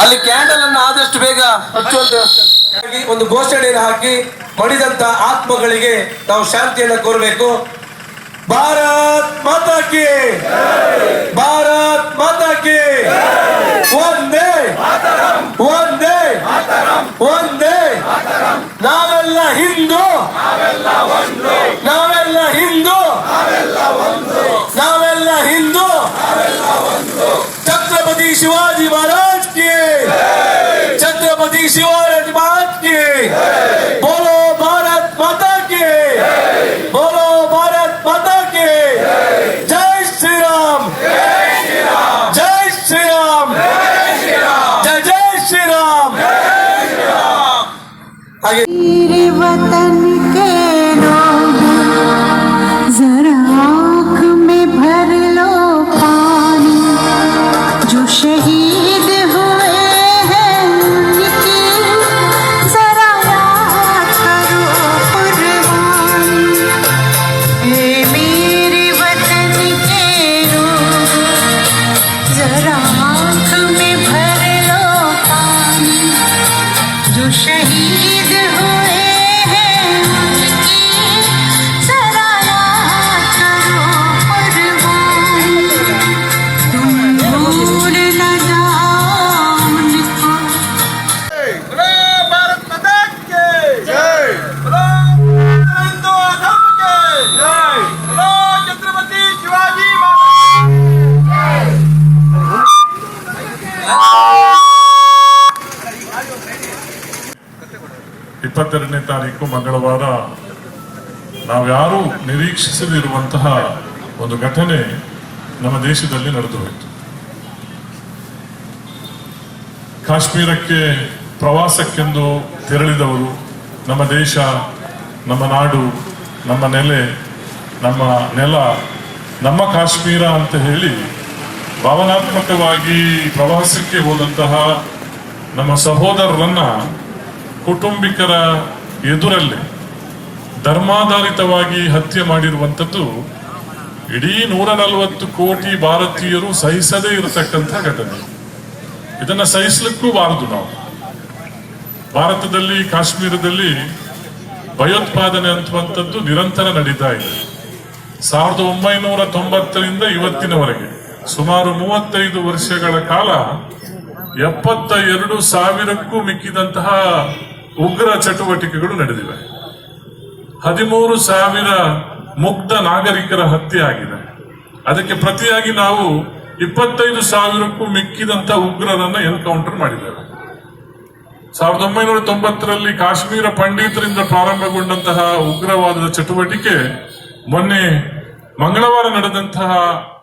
ಅಲ್ಲಿ ಕ್ಯಾಂಡಲ್ ಅನ್ನು ಆದಷ್ಟು ಬೇಗ ಹಚ್ಚುವಂತ ಒಂದು ಘೋಷಣೆಯನ್ನು ಹಾಕಿ ಮಡಿದಂತ ಆತ್ಮಗಳಿಗೆ ನಾವು ಶಾಂತಿಯನ್ನು ಕೋರಬೇಕು. ಭಾರತ್ ಮಾತಾ ಕಿ ಭಾರತ್ ಮಾತಾ ಕಿ ಒಂದೇ ಒಂದೇ. ನಾವೆಲ್ಲ ಹಿಂದೂ. ನಾವೆಲ್ಲ ಹಿಂದೂ. ನಾವೆಲ್ಲ ಹಿಂದೂ. ಛತ್ರಪತಿ ಶಿವಾಜಿ ಮಹಾರಾಜ್ ಕೆ ಛತ್ರಪತಿ ಶಿವಾಜಿ ಮಹಾರಾಜ್ ಕೆ Ratana ಇಪ್ಪತ್ತೆರಡನೇ ತಾರೀಕು ಮಂಗಳವಾರ ನಾವ್ಯಾರೂ ನಿರೀಕ್ಷಿಸದಿರುವಂತಹ ಒಂದು ಘಟನೆ ನಮ್ಮ ದೇಶದಲ್ಲಿ ನಡೆದು ಹೋಯಿತು. ಕಾಶ್ಮೀರಕ್ಕೆ ಪ್ರವಾಸಕ್ಕೆಂದು ತೆರಳಿದವರು ನಮ್ಮ ದೇಶ, ನಮ್ಮ ನಾಡು, ನಮ್ಮ ನೆಲೆ, ನಮ್ಮ ನೆಲ, ನಮ್ಮ ಕಾಶ್ಮೀರ ಅಂತ ಹೇಳಿ ಭಾವನಾತ್ಮಕವಾಗಿ ಪ್ರವಾಸಕ್ಕೆ ಹೋದಂತಹ ನಮ್ಮ ಸಹೋದರರನ್ನ ಕುಟುಂಬಿಕರ ಎದುರಲ್ಲಿ ಧರ್ಮಾಧಾರಿತವಾಗಿ ಹತ್ಯೆ ಮಾಡಿರುವಂಥದ್ದು ಇಡೀ ನೂರ ನಲವತ್ತು ಕೋಟಿ ಭಾರತೀಯರು ಸಹಿಸದೇ ಇರತಕ್ಕಂಥ ಘಟನೆ. ಇದನ್ನ ಸಹಿಸಲಿಕ್ಕೂ ಬಾರದು ನಾವು. ಭಾರತದಲ್ಲಿ, ಕಾಶ್ಮೀರದಲ್ಲಿ ಭಯೋತ್ಪಾದನೆ ಅಂತುವಂಥದ್ದು ನಿರಂತರ ನಡೀತಾ ಇದೆ. ಸಾವಿರದ ಒಂಬೈನೂರ ತೊಂಬತ್ತರಿಂದ ಇವತ್ತಿನವರೆಗೆ ಸುಮಾರು ಮೂವತ್ತೈದು ವರ್ಷಗಳ ಕಾಲ ಎಪ್ಪತ್ತ ಎರಡು ಸಾವಿರಕ್ಕೂ ಮಿಕ್ಕಿದಂತಹ ಉಗ್ರ ಚಟುವಟಿಕೆಗಳು ನಡೆದಿವೆ. ಹದಿಮೂರು ಸಾವಿರ ಮುಗ್ಧ ನಾಗರಿಕರ ಹತ್ಯೆ ಆಗಿದೆ. ಅದಕ್ಕೆ ಪ್ರತಿಯಾಗಿ ನಾವು ಇಪ್ಪತ್ತೈದು ಸಾವಿರಕ್ಕೂ ಮಿಕ್ಕಿದಂತ ಉಗ್ರರನ್ನ ಎನ್ಕೌಂಟರ್ ಮಾಡಿದ್ದೇವೆ. ಸಾವಿರದ ಒಂಬೈನೂರ ತೊಂಬತ್ತರಲ್ಲಿ ಕಾಶ್ಮೀರ ಪಂಡಿತರಿಂದ ಪ್ರಾರಂಭಗೊಂಡಂತಹ ಉಗ್ರವಾದದ ಚಟುವಟಿಕೆ, ಮೊನ್ನೆ ಮಂಗಳವಾರ ನಡೆದಂತಹ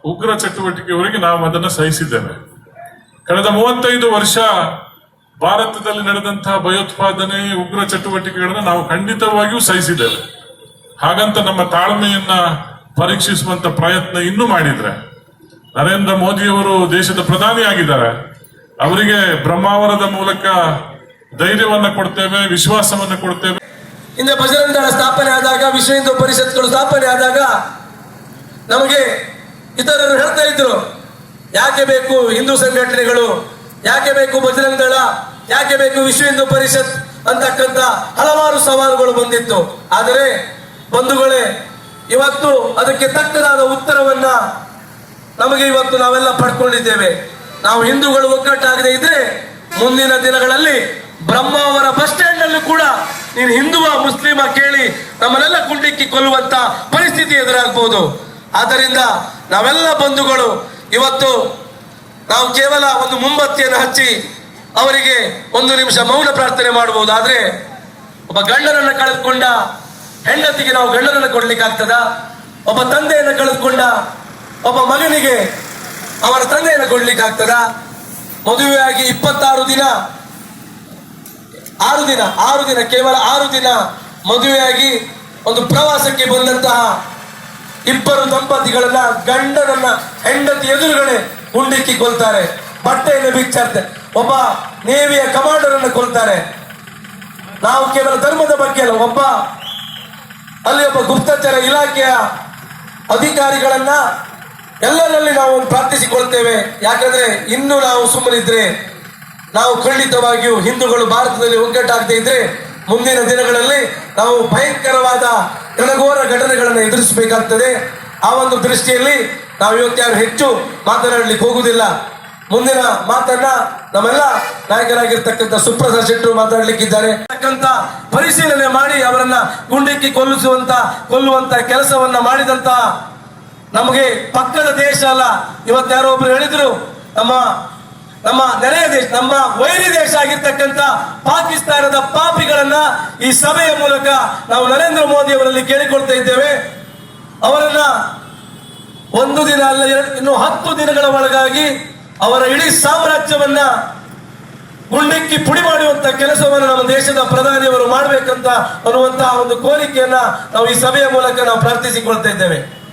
ಉಗ್ರ ಚಟುವಟಿಕೆವರೆಗೆ ನಾವು ಅದನ್ನು ಸಹಿಸಿದ್ದೇವೆ. ಕಳೆದ ಮೂವತ್ತೈದು ವರ್ಷ ಭಾರತದಲ್ಲಿ ನಡೆದಂತಹ ಭಯೋತ್ಪಾದನೆ, ಉಗ್ರ ಚಟುವಟಿಕೆಗಳನ್ನು ನಾವು ಖಂಡಿತವಾಗಿಯೂ ಸಹಿಸಿದ್ದೇವೆ. ಹಾಗಂತ ನಮ್ಮ ತಾಳ್ಮೆಯನ್ನ ಪರೀಕ್ಷಿಸುವಂತ ಪ್ರಯತ್ನ ಇನ್ನೂ ಮಾಡಿದ್ರೆ, ನರೇಂದ್ರ ಮೋದಿಯವರು ದೇಶದ ಪ್ರಧಾನಿ ಆಗಿದ್ದಾರೆ, ಅವರಿಗೆ ಬ್ರಹ್ಮಾವರದ ಮೂಲಕ ಧೈರ್ಯವನ್ನು ಕೊಡ್ತೇವೆ, ವಿಶ್ವಾಸವನ್ನು ಕೊಡ್ತೇವೆ. ಹಿಂದೆ ಬಜರಂಗ ದಳ ಸ್ಥಾಪನೆ ಆದಾಗ ವಿಶ್ವ ಹಿಂದೂ ಪರಿಷತ್ಗಳು ಸ್ಥಾಪನೆ ಆದಾಗ ನಮಗೆ ಇತರರು ಹೇಳ್ತಾ ಇದ್ರು, ಯಾಕೆ ಬೇಕು ಹಿಂದೂ ಸಂಘಟನೆಗಳು ಯಾಕೆ ಬೇಕು ಬಜರಂಗ ದಳ ಯಾಕೆ ಬೇಕು ವಿಶ್ವ ಹಿಂದೂ ಪರಿಷತ್ ಅಂತಕ್ಕಂತ ಹಲವಾರು ಸವಾಲುಗಳು ಬಂದಿತ್ತು. ಆದರೆ ಬಂಧುಗಳೇ, ಇವತ್ತು ಅದಕ್ಕೆ ತಕ್ಕದಾದ ಉತ್ತರವನ್ನ ನಮಗೆ ಇವತ್ತು ನಾವೆಲ್ಲ ಪಡ್ಕೊಂಡಿದ್ದೇವೆ. ನಾವು ಹಿಂದೂಗಳು ಒಗ್ಗಟ್ಟಾಗದೆ ಇದ್ರೆ ಮುಂದಿನ ದಿನಗಳಲ್ಲಿ ಬ್ರಹ್ಮ ಅವರ ಬಸ್ ಸ್ಟ್ಯಾಂಡ್ ಅಲ್ಲೂ ಕೂಡ ನೀನು ಹಿಂದುವ, ಮುಸ್ಲಿಮ ಕೇಳಿ ನಮ್ಮನ್ನೆಲ್ಲ ಕುಂಡಿಕ್ಕಿ ಕೊಲ್ಲುವಂತ ಪರಿಸ್ಥಿತಿ ಎದುರಾಗಬಹುದು ಆದ್ದರಿಂದ ನಾವೆಲ್ಲ ಬಂಧುಗಳು, ಇವತ್ತು ನಾವು ಕೇವಲ ಒಂದು ಮುಂಬತ್ತಿಯನ್ನು ಹಚ್ಚಿ ಅವರಿಗೆ ಒಂದು ನಿಮಿಷ ಮೌನ ಪ್ರಾರ್ಥನೆ ಮಾಡಬಹುದು ಆದ್ರೆ ಒಬ್ಬ ಗಂಡನನ್ನು ಕಳೆದುಕೊಂಡ ಹೆಂಡತಿಗೆ ನಾವು ಗಂಡನನ್ನು ಕೊಡ್ಲಿಕ್ಕಾಗ್ತದ? ಒಬ್ಬ ತಂದೆಯನ್ನು ಕಳೆದುಕೊಂಡ ಒಬ್ಬ ಮಗನಿಗೆ ಅವರ ತಂದೆಯನ್ನು ಕೊಡ್ಲಿಕ್ಕಾಗ್ತದ? ಮದುವೆಯಾಗಿ ಇಪ್ಪತ್ತಾರು ದಿನ, ಆರು ದಿನ ಆರು ದಿನ, ಕೇವಲ ಆರು ದಿನ ಮದುವೆಯಾಗಿ ಒಂದು ಪ್ರವಾಸಕ್ಕೆ ಬಂದಂತಹ ಇಬ್ಬರು ದಂಪತಿಗಳನ್ನ ಗಂಡನನ್ನ ಹೆಂಡತಿ ಎದುರುಗಡೆ ಹುಂಡಿಕ್ಕಿ ಕೊಲ್ತಾರೆ ಬಟ್ಟೆಯನ್ನು ಬಿಚ್ಚಾರ್ತೆ ಒಬ್ಬ ನೇವಿಯ ಕಮಾಂಡರ್ ಅನ್ನು ಕೊಲ್ತಾರೆ. ನಾವು ಕೇವಲ ಧರ್ಮದ ಬಗ್ಗೆ ಅಲ್ಲ, ಒಬ್ಬ, ಅಲ್ಲಿ ಒಬ್ಬ ಗುಪ್ತಚರ ಇಲಾಖೆಯ ಅಧಿಕಾರಿಗಳನ್ನ ಎಲ್ಲರಲ್ಲಿ ನಾವು ಪ್ರಾರ್ಥಿಸಿಕೊಳ್ತೇವೆ. ಯಾಕಂದ್ರೆ ಇನ್ನು ನಾವು ಸುಮ್ಮನಿದ್ರೆ, ನಾವು ಖಂಡಿತವಾಗಿಯೂ ಹಿಂದೂಗಳು ಭಾರತದಲ್ಲಿ ಒಗ್ಗಟ್ಟಾಗದೇ ಇದ್ರೆ ಮುಂದಿನ ದಿನಗಳಲ್ಲಿ ನಾವು ಭಯಂಕರವಾದ ರಣಘೋರ ಘಟನೆಗಳನ್ನು ಎದುರಿಸಬೇಕಾಗ್ತದೆ. ಆ ಒಂದು ದೃಷ್ಟಿಯಲ್ಲಿ ನಾವು ಇವತ್ತಾರು ಹೆಚ್ಚು ಮಾತನಾಡಲಿಕ್ಕೆ ಹೋಗುವುದಿಲ್ಲ. ಮುಂದಿನ ಮಾತನ್ನ ನಮ್ಮೆಲ್ಲ ನಾಯಕರಾಗಿರ್ತಕ್ಕಂಥ ಸುಪ್ರಸಾದ್ ಶೆಟ್ಟರು ಮಾತಾಡಲಿಕ್ಕಿದ್ದಾರೆ ಪರಿಶೀಲನೆ ಮಾಡಿ ಅವರನ್ನ ಗುಂಡಿಕ್ಕಿ ಕೊಲ್ಲಿಸುವಂತ, ಕೊಲ್ಲುವಂತ ಕೆಲಸವನ್ನ ಮಾಡಿದಂತ ನಮಗೆ ಪಕ್ಕದ ದೇಶ ಅಲ್ಲ. ಇವತ್ತು ಯಾರೋ ಒಬ್ರು ಹೇಳಿದ್ರು, ನಮ್ಮ ನಮ್ಮ ನೆರೆಯ ದೇಶ, ನಮ್ಮ ವೈರಿ ದೇಶ ಆಗಿರ್ತಕ್ಕಂಥ ಪಾಕಿಸ್ತಾನದ ಪಾಪಿಗಳನ್ನ ಈ ಸಭೆಯ ಮೂಲಕ ನಾವು ನರೇಂದ್ರ ಮೋದಿ ಅವರಲ್ಲಿ ಕೇಳಿಕೊಳ್ತಾ ಇದ್ದೇವೆ. ಅವರನ್ನ ಒಂದು ದಿನ ಅಲ್ಲ ಇನ್ನು ಹತ್ತು ದಿನಗಳ ಒಳಗಾಗಿ ಅವರ ಇಡೀ ಸಾಮ್ರಾಜ್ಯವನ್ನ ಗುಂಡಿಕ್ಕಿ ಪುಡಿ ಮಾಡುವಂತ ಕೆಲಸವನ್ನು ನಮ್ಮ ದೇಶದ ಪ್ರಧಾನಿಯವರು ಮಾಡಬೇಕಂತ ಅನ್ನುವಂತಹ ಒಂದು ಕೋರಿಕೆಯನ್ನ ನಾವು ಈ ಸಭೆಯ ಮೂಲಕ ನಾವು ಪ್ರಾರ್ಥಿಸಿಕೊಳ್ತಾ ಇದ್ದೇವೆ.